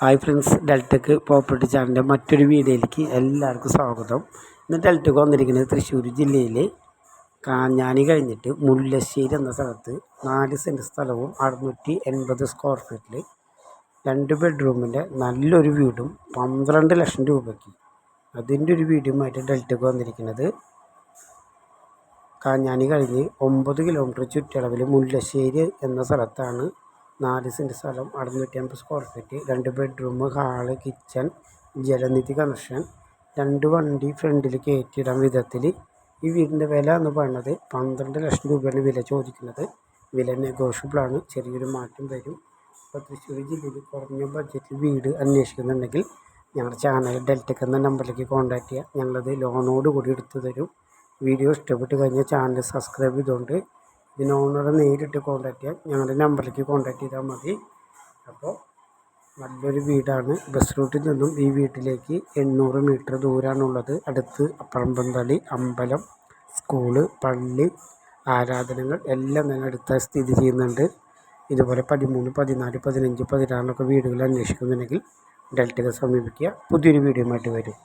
Hi friends ഡെൽറ്റക്ക് property ചാനലിന്റെ മറ്റൊരു വീഡിയോയിലേക്ക് എല്ലാവർക്കും സ്വാഗതം. ഇന്ന് ഡെൽറ്റക്ക് വന്നിരിക്കുന്നത് തൃശ്ശൂർ ജില്ലയിൽ കാഞ്ഞാനി കഴിഞ്ഞിട്ട് മുല്ലശ്ശേരി എന്ന സ്ഥലത്ത് നാല് സെന്റ് സ്ഥലവും അറുന്നൂറ്റി എൺപത് സ്ക്വയർ ഫീറ്റിൽ രണ്ട് ബെഡ്റൂമിന്റെ നല്ലൊരു വീടും പന്ത്രണ്ട് ലക്ഷം രൂപയ്ക്ക്. അതിന്റെ ഒരു വീഡിയോമായിട്ട് ഡെൽറ്റക്ക് വന്നിരിക്കുന്നത് കാഞ്ഞാനി കഴിഞ്ഞ് ഒമ്പത് കിലോമീറ്റർ ചുറ്റളവിൽ മുല്ലശ്ശേരി എന്ന സ്ഥലത്താണ് നാല് സെന്റ് സ്ഥലം അറുന്നൂറ്റി അമ്പത് സ്ക്വയർ ഫീറ്റ് രണ്ട് bedroom hall kitchen Jalanidhi connection രണ്ട് വണ്ടി ഫ്രണ്ടിൽ കയറ്റിയിടാൻ വിധത്തിൽ ഈ വീടിന്റെ വില എന്ന് പറയുന്നത് പന്ത്രണ്ട് ലക്ഷം രൂപയാണ് വില ചോദിക്കുന്നത്. വില നെഗോഷ്യബിളാണ് ചെറിയൊരു മാറ്റം വരും. ഇപ്പോൾ തൃശ്ശൂർ ജില്ലയിൽ കുറഞ്ഞ ബഡ്ജറ്റിൽ വീട് അന്വേഷിക്കുന്നുണ്ടെങ്കിൽ ഞങ്ങളുടെ ചാനൽ ഡെൽറ്റക്ക് എന്ന നമ്പറിലേക്ക് കോൺടാക്റ്റ് ചെയ്യുക ഞങ്ങളത് ലോണോട് കൂടി എടുത്തു തരും. വീഡിയോ ഇഷ്ടപ്പെട്ട് കഴിഞ്ഞാൽ ചാനൽ സബ്സ്ക്രൈബ് ചെയ്തുകൊണ്ട് ഇതിന് ഓണറെ നേരിട്ട് കോൺടാക്റ്റ് ചെയ്യാം. ഞങ്ങളുടെ നമ്പറിലേക്ക് കോൺടാക്റ്റ് ചെയ്താൽ മതി. അപ്പോൾ നല്ലൊരു വീടാണ്. ബസ് റൂട്ടിൽ നിന്നും ഈ വീട്ടിലേക്ക് എണ്ണൂറ് മീറ്റർ ദൂരമാണുള്ളത് അടുത്ത് പറമ്പന്തളി അമ്പലം സ്കൂൾ പള്ളി ആരാധനകൾ എല്ലാം തന്നെ അടുത്ത സ്ഥിതി ചെയ്യുന്നുണ്ട്. ഇതുപോലെ പതിമൂന്ന് പതിനാല് പതിനഞ്ച് പതിനാറിനൊക്കെ വീടുകൾ അന്വേഷിക്കുന്നുണ്ടെങ്കിൽ ഡെൽറ്റയെ സമീപിക്കുക. പുതിയൊരു വീഡിയോയുമായിട്ട് വരും.